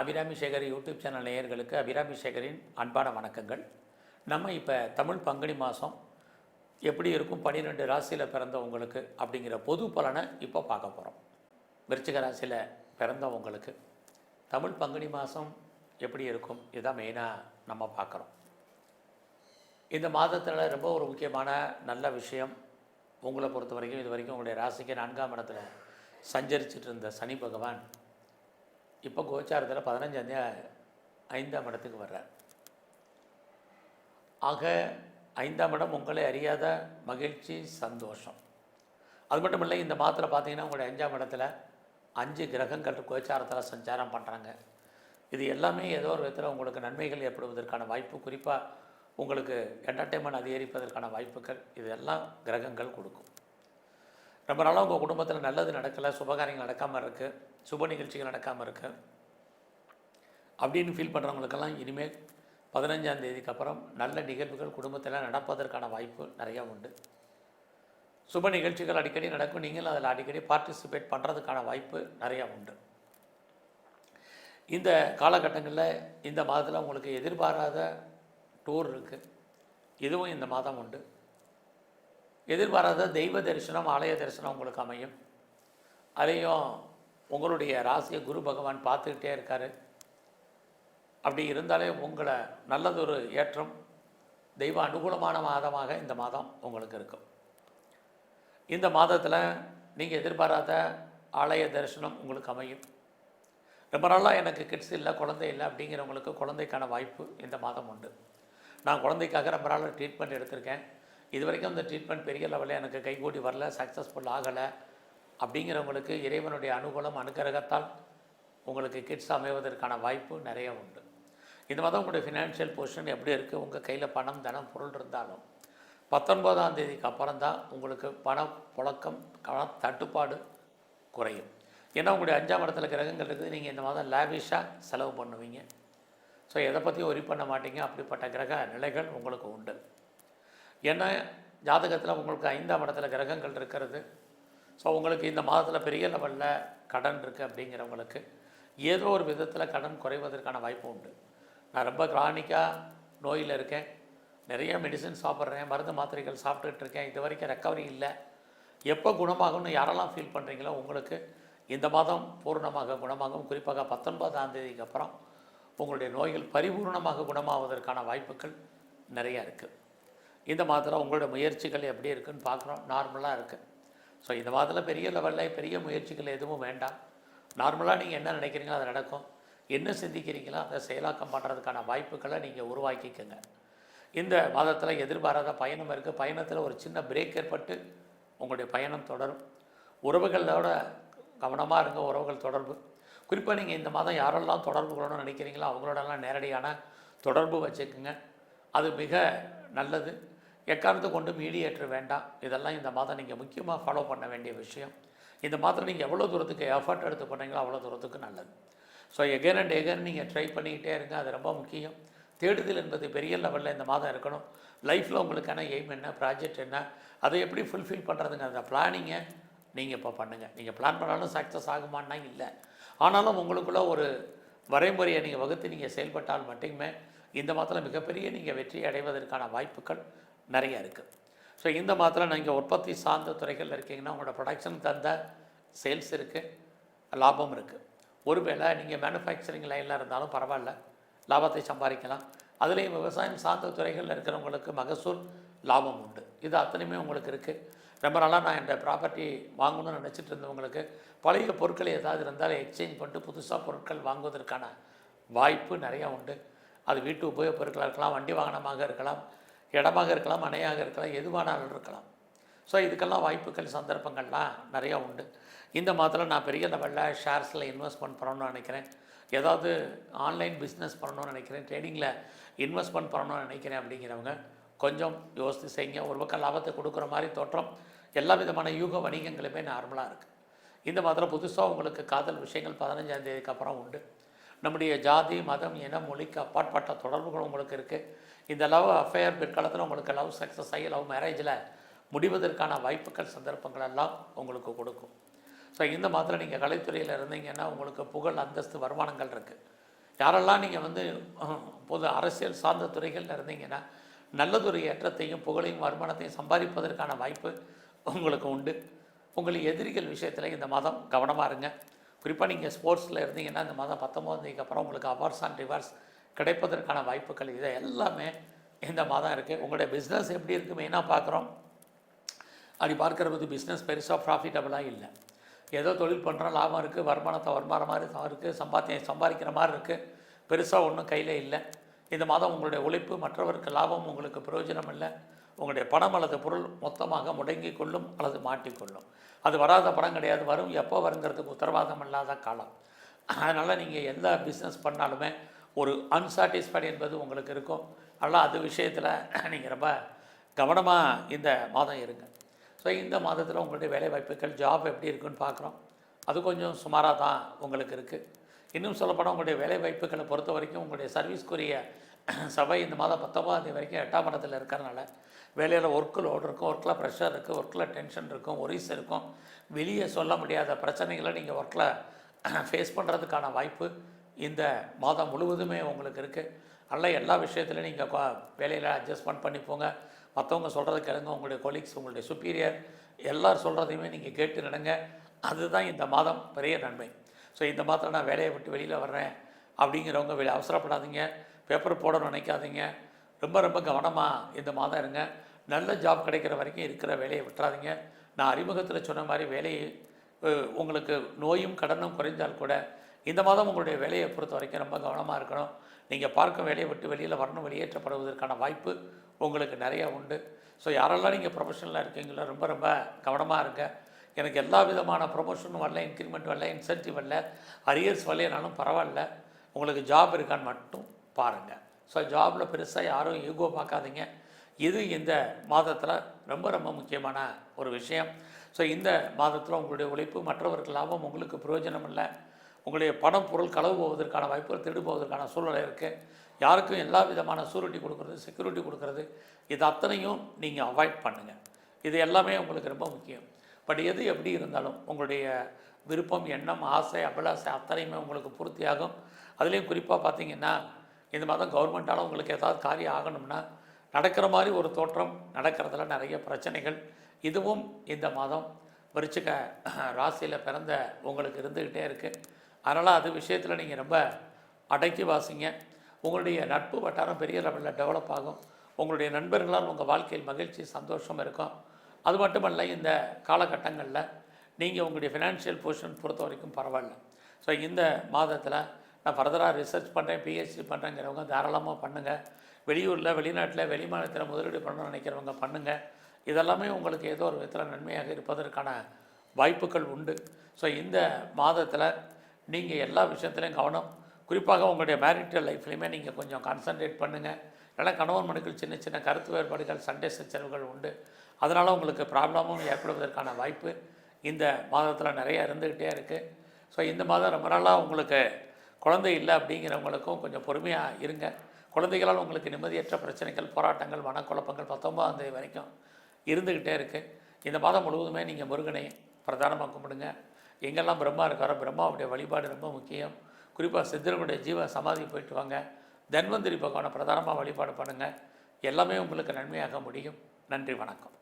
Abirami Sekar YouTube channel நேயர்களுக்கு அபிராமி சேகரின் அன்பான வணக்கங்கள். நம்ம இப்போ தமிழ் பங்குனி மாதம் எப்படி இருக்கும் பன்னிரெண்டு ராசியில் பிறந்தவங்களுக்கு அப்படிங்கிற பொது பலனை இப்போ பார்க்க போகிறோம் விருச்சிக ராசியில் பிறந்தவங்களுக்கு தமிழ் பங்குனி மாதம் எப்படி இருக்கும் இதான் மெயினாக நம்ம பார்க்குறோம். இந்த மாதத்தில் ரொம்ப ஒரு முக்கியமான நல்ல விஷயம் உங்களை பொறுத்த வரைக்கும் இது வரைக்கும் உங்களுடைய ராசிக்கு நான்காம் இடத்துல சஞ்சரிச்சிட்டு இருந்த சனி பகவான் இப்போ கோச்சாரத்தில் பதினஞ்சாந்தே ஐந்தாம் இடத்துக்கு வர்றார் ஆக ஐந்தாம் இடம் உங்களை அறியாத மகிழ்ச்சி சந்தோஷம். அது மட்டும் இல்லை இந்த மாதத்தில் பார்த்தீங்கன்னா உங்களுடைய அஞ்சாம் இடத்துல அஞ்சு கிரகங்கள் கோச்சாரத்தில் சஞ்சாரம் பண்ணுறாங்க இது எல்லாமே ஏதோ ஒரு விதத்தில் உங்களுக்கு நன்மைகள் ஏற்படுவதற்கான வாய்ப்பு குறிப்பாக உங்களுக்கு என்டர்டெயின்மெண்ட் அதிகரிப்பதற்கான வாய்ப்புகள் இதெல்லாம் கிரகங்கள் கொடுக்கும். ரொம்ப நாளாக உங்கள் குடும்பத்தில் நல்லது நடக்கலை சுபகாரியங்கள் நடக்காமல் இருக்குது சுப நிகழ்ச்சிகள் நடக்காமல் இருக்குது அப்படின்னு ஃபீல் பண்ணுறவங்களுக்கெல்லாம் இனிமேல் பதினஞ்சாம் தேதிக்கு அப்புறம் நல்ல நிகழ்வுகள் குடும்பத்தில் நடப்பதற்கான வாய்ப்பு நிறையா உண்டு. சுப நிகழ்ச்சிகள் அடிக்கடி நடக்கும் நீங்களும் அதில் அடிக்கடி பார்ட்டிசிபேட் பண்ணுறதுக்கான வாய்ப்பு நிறையா உண்டு. இந்த காலகட்டங்களில் இந்த மாதத்தில் உங்களுக்கு எதிர்பாராத டூர் இருக்குது இதுவும் இந்த மாதம் உண்டு. எதிர்பாராத தெய்வ தரிசனம் ஆலய தரிசனம் உங்களுக்கு அமையும். அதையும் உங்களுடைய ராசியை குரு பகவான் பார்த்துக்கிட்டே இருக்கார். அப்படி இருந்தாலே உங்களை நல்லதொரு ஏற்றம் தெய்வ அனுகூலமான மாதமாக இந்த மாதம் உங்களுக்கு இருக்கும். இந்த மாதத்தில் நீங்கள் எதிர்பாராத ஆலய தரிசனம் உங்களுக்கு அமையும். ரொம்ப நாளாக எனக்கு கிட்ஸ் இல்லை குழந்தை இல்லை அப்படிங்கிறவங்களுக்கு குழந்தைக்கான வாய்ப்பு இந்த மாதம் உண்டு. நான் குழந்தைக்காக ரொம்ப நாள் ட்ரீட்மெண்ட் எடுத்திருக்கேன். இது வரைக்கும் அந்த ட்ரீட்மெண்ட் பெரிய லெவலில் எனக்கு கைகூடி வரல சக்ஸஸ்ஃபுல் ஆகலை. அப்படிங்கிறவங்களுக்கு இறைவனுடைய அனுகூலம் அனுகிரகத்தால் உங்களுக்கு கிட்ஸ் அமைவதற்கான வாய்ப்பு நிறைய உண்டு. இந்த மாதிரி உங்களுடைய ஃபினான்ஷியல் பொசிஷன் எப்படி இருக்குது உங்கள் கையில் பணம் தனம் பொருள் இருந்தாலும் பத்தொன்பதாம் தேதிக்கு அப்புறம் தான் உங்களுக்கு பண புழக்கம் பண தட்டுப்பாடு குறையும். ஏன்னா உங்களுடைய அஞ்சாம் இடத்துல கிரகங்கள் இருக்குது. நீங்கள் இந்த மாதம் லேவிஷாக செலவு பண்ணுவீங்க. ஸோ எதை பற்றியும் ஒரி பண்ண மாட்டீங்க. அப்படிப்பட்ட கிரக நிலைகள் உங்களுக்கு உண்டு. ஏன்னா ஜாதகத்தில் உங்களுக்கு ஐந்தாம் இடத்துல கிரகங்கள் இருக்கிறது. ஸோ உங்களுக்கு இந்த மாதத்தில் பெரிய லெவலில் கடன் இருக்குது அப்படிங்கிறவங்களுக்கு ஏதோ ஒரு விதத்தில் கடன் குறைவதற்கான வாய்ப்பு உண்டு. நான் ரொம்ப கிரானிக்காக நோயில் இருக்கேன். நிறைய மெடிசன் சாப்பிட்றேன். மருந்து மாத்திரைகள் சாப்பிட்டுட்டு இருக்கேன். இது வரைக்கும் ரெக்கவரி இல்லை. எப்போ குணமாகும்னு யாரெல்லாம் ஃபீல் பண்ணுறீங்களோ உங்களுக்கு இந்த மாதம் பூர்ணமாக குணமாகும். குறிப்பாக பத்தொன்பதாம் தேதிக்கு அப்புறம் உங்களுடைய நோய்கள் பரிபூர்ணமாக குணமாவதற்கான வாய்ப்புகள் நிறையா இருக்குது இந்த மாதத்தில் உங்களோட முயற்சிகள் எப்படி இருக்குன்னு பார்க்குறோம். நார்மலாக இருக்குது ஸோ இந்த மாதத்தில் பெரிய லெவலில் பெரிய முயற்சிகள் எதுவும் வேண்டாம். நார்மலாக நீங்கள் என்ன நினைக்கிறீங்களோ அது நடக்கும். என்ன சிந்திக்கிறீங்களோ அதை செயலாக்கம் பண்ணுறதுக்கான வாய்ப்புகளை நீங்கள் உருவாக்கிக்கோங்க. இந்த மாதத்தில் எதிர்பாராத பயணம் இருக்குது பயணத்தில் ஒரு சின்ன பிரேக் ஏற்பட்டு உங்களுடைய பயணம் தொடரும். உறவுகளோட கவனமாக இருங்க. உறவுகள் தொடர்பு. குறிப்பாக நீங்கள் இந்த மாதம் யாரெல்லாம் தொடர்பு கொள்ளணும்னு நினைக்கிறீங்களோ அவங்களோடலாம் நேரடியான தொடர்பு வச்சுக்கோங்க. அது மிக நல்லது. எக்காரணத்தை கொண்டு மீடியேற்ற வேண்டாம். இதெல்லாம் இந்த மாதம் நீங்கள் முக்கியமாக ஃபாலோ பண்ண வேண்டிய விஷயம். இந்த மாதம் நீங்கள் எவ்வளோ தூரத்துக்கு எஃபர்ட் எடுத்து பண்ணீங்களோ அவ்வளோ தூரத்துக்கு நல்லது. ஸோ எகேன் அண்ட் எகேன் நீங்கள் ட்ரை பண்ணிக்கிட்டே இருங்க. அது ரொம்ப முக்கியம். தேடுதல் என்பது பெரிய லெவலில் இந்த மாதம் இருக்கணும். லைஃப்பில் உங்களுக்கான எய்ம் என்ன? ப்ராஜெக்ட் என்ன? அதை எப்படி ஃபுல்ஃபில் பண்ணுறதுங்க அந்த பிளானிங்கை நீங்கள் இப்போ பண்ணுங்கள் நீங்கள் பிளான் பண்ணாலும் சக்ஸஸ் ஆகுமான்னா இல்லை. ஆனாலும் உங்களுக்குள்ள ஒரு வரைமுறையை நீங்கள் வகுத்து நீங்கள் செயல்பட்டால் மட்டுமே இந்த மாதத்தில் மிகப்பெரிய நீங்கள் வெற்றி அடைவதற்கான வாய்ப்புகள் நிறைய இருக்குது ஸோ இந்த மாதத்தில் நீங்கள் உற்பத்தி சார்ந்த துறைகளில் இருக்கீங்கன்னா உங்களோட ப்ரொடக்ஷன் தந்த சேல்ஸ் இருக்குது லாபம் இருக்குது ஒருவேளை நீங்கள் மேனுஃபேக்சரிங் லைனில் இருந்தாலும் பரவாயில்ல லாபத்தை சம்பாதிக்கலாம். அதுலேயும் விவசாயம் சார்ந்த துறைகளில் இருக்கிறவங்களுக்கு மகசூல் லாபம் உண்டு. இது அத்தனையுமே உங்களுக்கு இருக்குது ரொம்ப நாளாக நான் இந்த ப்ராப்பர்ட்டி வாங்கணும்னு நினச்சிட்டு இருந்தவங்களுக்கு பழைய பொருட்கள் ஏதாவது இருந்தாலும் எக்ஸ்சேஞ்ச் பண்ணிட்டு புதுசாக பொருட்கள் வாங்குவதற்கான வாய்ப்பு நிறையா உண்டு. அது வீட்டு உபயோகப் பொருட்களாக இருக்கலாம் வண்டி வாகனமாக இருக்கலாம் இடமாக இருக்கலாம் மனையாக இருக்கலாம் எதுவானாலும் இருக்கலாம். ஸோ இதுக்கெல்லாம் வாய்ப்புகள் சந்தர்ப்பங்கள்லாம் நிறையா உண்டு. இந்த மாதத்தில் நான் பெரிய லெவலில் ஷேர்ஸில் இன்வெஸ்ட்மெண்ட் பண்ணணும்னு நினைக்கிறேன். ஏதாவது ஆன்லைன் பிஸ்னஸ் பண்ணணும்னு நினைக்கிறேன். ட்ரேடிங்கில் இன்வெஸ்ட்மெண்ட் பண்ணணும்னு நினைக்கிறேன் அப்படிங்கிறவங்க கொஞ்சம் யோசித்து செய்யுங்க. ஒரு பக்கம் லாபத்தை கொடுக்குற மாதிரி தோற்றம் எல்லா விதமான யூக வணிகங்களுமே நார்மலாக இருக்குது இந்த மாதத்தில் புதுசாக உங்களுக்கு காதல் விஷயங்கள் பதினஞ்சாந்தேதிக்கு அப்புறம் உண்டு. நம்முடைய ஜாதி மதம் இனம் மொழிக்கு அப்பாற்பட்ட தொடர்புகள் உங்களுக்கு இருக்குது இந்த லவ் அஃபேர் பிற்காலத்தில் உங்களுக்கு லவ் சக்ஸஸ் ஆகி லவ் மேரேஜில் முடிவதற்கான வாய்ப்புகள் சந்தர்ப்பங்கள் எல்லாம் உங்களுக்கு கொடுக்கும். ஸோ இந்த மாதிரி நீங்கள் கலைத்துறையில் இருந்தீங்கன்னா உங்களுக்கு புகழ் அந்தஸ்து வருமானங்கள் இருக்குது யாரெல்லாம் நீங்கள் வந்து பொது அரசியல் சார்ந்த துறைகளில் இருந்தீங்கன்னா நல்லதொரு ஏற்றத்தையும் புகழையும் வருமானத்தையும் சம்பாதிப்பதற்கான வாய்ப்பு உங்களுக்கு உண்டு. உங்கள் எதிரிகள் விஷயத்தில் இந்த மாதம் கவனமாக இருங்க. குறிப்பாக நீங்கள் ஸ்போர்ட்ஸில் இருந்தீங்கன்னா இந்த மாதம் பத்தொம்போதேதிக்கு அப்புறம் உங்களுக்கு அவார்ட்ஸ் அண்ட் ரிவார்ட்ஸ் கிடைப்பதற்கான வாய்ப்புகள் இது எல்லாமே இந்த மாதம் இருக்குது உங்களுடைய பிஸ்னஸ் எப்படி இருக்குது மெயினாக பார்க்குறோம். அப்படி பார்க்குற போது பிஸ்னஸ் பெருசாக ப்ராஃபிட்டபுளாக இல்லை. ஏதோ தொழில் பண்ணுறோம் லாபம் இருக்குது வருமானத்தை வருமானம் மாதிரி இருக்குது சம்பாத்தியம் சம்பாதிக்கிற மாதிரி இருக்குது பெருசாக ஒன்றும் கையில் இல்லை. இந்த மாதம் உங்களுடைய உழைப்பு மற்றவருக்கு லாபம் உங்களுக்கு பிரயோஜனம் இல்லை உங்களுடைய பணம் அல்லது பொருள் மொத்தமாக முடங்கி கொள்ளும் அல்லது மாட்டிக்கொள்ளும். அது வராத பணம் கிடையாது. வரும் எப்போ வருங்கிறதுக்கு உத்தரவாதம் இல்லாத காலம். அதனால் நீங்கள் எந்த பிஸ்னஸ் பண்ணாலுமே ஒரு அன்சாட்டிஸ்ஃபைடு என்பது உங்களுக்கு இருக்கும். அதனால் அது விஷயத்தில் நீங்கள் ரொம்ப கவனமாக இந்த மாதம் இருங்க. ஸோ இந்த மாதத்தில் உங்களுடைய வேலை வாய்ப்புகள் ஜாப் எப்படி இருக்குன்னு பார்க்குறோம். அது கொஞ்சம் சுமாராக தான் உங்களுக்கு இருக்குது இன்னும் சொல்லப்போனால் உங்களுடைய வேலை வாய்ப்புகளை பொறுத்த வரைக்கும் உங்களுடைய சர்வீஸ்க்குரிய சபை இந்த மாதம் பத்தொம்பதாம் தேதி வரைக்கும் எட்டாம் இடத்துல இருக்கிறனால வேலையில் ஒர்க்கு லோடு இருக்கும் ஒர்க்கில் ப்ரெஷர் இருக்குது ஒர்க்கில் டென்ஷன் இருக்கும் ஒரிஸ் இருக்கும். வெளியே சொல்ல முடியாத பிரச்சனைகளை நீங்கள் ஒர்க்கில் ஃபேஸ் பண்ணுறதுக்கான வாய்ப்பு இந்த மாதம் முழுவதுமே உங்களுக்கு இருக்குது நல்ல எல்லா விஷயத்துலையும் நீங்கள் வேலையில் அட்ஜஸ்ட்மெண்ட் பண்ணிப்போங்க மற்றவங்க சொல்கிறது கேளுங்க உங்களுடைய கொலீக்ஸ் உங்களுடைய சுப்பீரியர் எல்லார் சொல்கிறதையுமே நீங்கள் கேட்டு நடங்க. அதுதான் இந்த மாதம் பெரிய நன்மை. ஸோ இந்த மாதம் நான் வேலையை விட்டு வெளியில் வர்றேன் அப்படிங்கிறவங்க வெளியே அவசரப்படாதீங்க. பேப்பர் போடணும்னு நினைக்காதீங்க. ரொம்ப ரொம்ப கவனமாக இந்த மாதம் இருங்க. நல்ல ஜாப் கிடைக்கிற வரைக்கும் இருக்கிற வேலையை விட்டுறாதீங்க. நான் அறிமுகத்தில் சொன்ன மாதிரி வேலையை உங்களுக்கு நோயும் கடனும் குறைந்தால் கூட இந்த மாதம் உங்களுடைய வேலையை பொறுத்த வரைக்கும் ரொம்ப கவனமாக இருக்கணும். நீங்கள் பார்க்கும் வேலையை விட்டு வெளியில் வரணும் வெளியேற்றப்படுவதற்கான வாய்ப்பு உங்களுக்கு நிறையா உண்டு. ஸோ யாரெல்லாம் நீங்கள் ப்ரொஃபஷனலாக இருக்கீங்களோ ரொம்ப ரொம்ப கவனமாக இருங்க. எனக்கு எல்லா விதமான ப்ரொமோஷனும் வரல இன்க்ரிமெண்ட் வரல இன்சென்டிவ் வரல அரியர்ஸ் வரலனாலும் பரவாயில்ல. உங்களுக்கு ஜாப் இருக்கான்னு மட்டும் பாருங்கள் ஸோ ஜாபில் பெருசாக யாரும் ஈகோ பார்க்காதீங்க. இது இந்த மாதத்தில் ரொம்ப ரொம்ப முக்கியமான ஒரு விஷயம். ஸோ இந்த மாதத்தில் உங்களுடைய உழைப்பு மற்றவர்கள் லாபம் உங்களுக்கு பிரயோஜனம் இல்லை உங்களுடைய பணம் பொருள் களவு போவதற்கான வாய்ப்புகள் திருடு போவதற்கான சூழ்நிலை இருக்குது யாருக்கும் எல்லா விதமான சூரிட்டி கொடுக்குறது செக்யூரிட்டி கொடுக்கறது இது அத்தனையும் நீங்கள் அவாய்ட் பண்ணுங்கள் இது எல்லாமே உங்களுக்கு ரொம்ப முக்கியம். பட் எது எப்படி இருந்தாலும் உங்களுடைய விருப்பம் எண்ணம் ஆசை அபிலாசை அத்தனையுமே உங்களுக்கு பூர்த்தியாகும். அதுலேயும் குறிப்பாக பார்த்தீங்கன்னா இந்த மாதம் கவர்மெண்ட்டால் உங்களுக்கு ஏதாவது காரியம் ஆகணும்னா நடக்கிற மாதிரி ஒரு தோற்றம் நடக்கிறதுல நிறைய பிரச்சனைகள். இதுவும் இந்த மாதம் விருச்சிக ராசியில் பிறந்த உங்களுக்கு இருந்துக்கிட்டே இருக்குது அதனால் அது விஷயத்தில் நீங்கள் ரொம்ப அடக்கி வாசிங்க. உங்களுடைய நட்பு வட்டாரம் பெரிய லெவலில் டெவலப் ஆகும். உங்களுடைய நண்பர்களால் உங்கள் வாழ்க்கையில் மகிழ்ச்சி சந்தோஷம் இருக்கும். அது மட்டுமல்ல இந்த காலகட்டங்களில் நீங்கள் உங்களுடைய ஃபினான்ஷியல் பொசிஷன் பொறுத்த வரைக்கும் பரவாயில்ல. ஸோ இந்த மாதத்தில் நான் ஃபர்தராக ரிசர்ச் பண்ணுறேன் பிஹெச்டி பண்ணுறேங்கிறவங்க தாராளமாக பண்ணுங்கள் வெளியூரில் வெளிநாட்டில் வெளி மாநிலத்தில் முதலீடு பண்ணணும்னு நினைக்கிறவங்க பண்ணுங்கள் இதெல்லாமே உங்களுக்கு ஏதோ ஒரு விதத்தில் நன்மையாக இருப்பதற்கான வாய்ப்புகள் உண்டு. ஸோ இந்த மாதத்தில் நீங்கள் எல்லா விஷயத்துலையும் கவனம். குறிப்பாக உங்களுடைய மேரிட்டல் லைஃப்லையுமே நீங்கள் கொஞ்சம் கான்சன்ட்ரேட் பண்ணுங்கள் அதனால் கணவன் மனுக்கள் சின்ன சின்ன கருத்து வேறுபாடுகள் சண்டை சச்சரவுகள் உண்டு. அதனால் உங்களுக்கு ப்ராப்ளமும் ஏற்படுவதற்கான வாய்ப்பு இந்த மாதத்தில் நிறைய இருந்துக்கிட்டே இருக்குது ஸோ இந்த மாதம் ரொம்ப நாளாக உங்களுக்கு குழந்தை இல்லை அப்படிங்கிறவங்களுக்கும் கொஞ்சம் பொறுமையாக இருங்க. குழந்தைகளால் உங்களுக்கு நிம்மதியற்ற பிரச்சனைகள் போராட்டங்கள் மனக்குழப்பங்கள் பத்தொன்பதாம் தேதி வரைக்கும் இருந்துக்கிட்டே இருக்குது இந்த மாதம் முழுவதுமே நீங்கள் முருகனை பிரதானமாக கும்பிடுங்க. எங்கெல்லாம் பிரம்மா இருக்காரோ பிரம்மாவுடைய வழிபாடு ரொம்ப முக்கியம். குறிப்பாக சித்தர்களுடைய ஜீவ சமாதி போயிட்டு வாங்க. தன்வந்திரி பகவானை பிரதானமாக வழிபாடு பண்ணுங்கள் எல்லாமே உங்களுக்கு நன்மையாக முடியும். நன்றி வணக்கம்.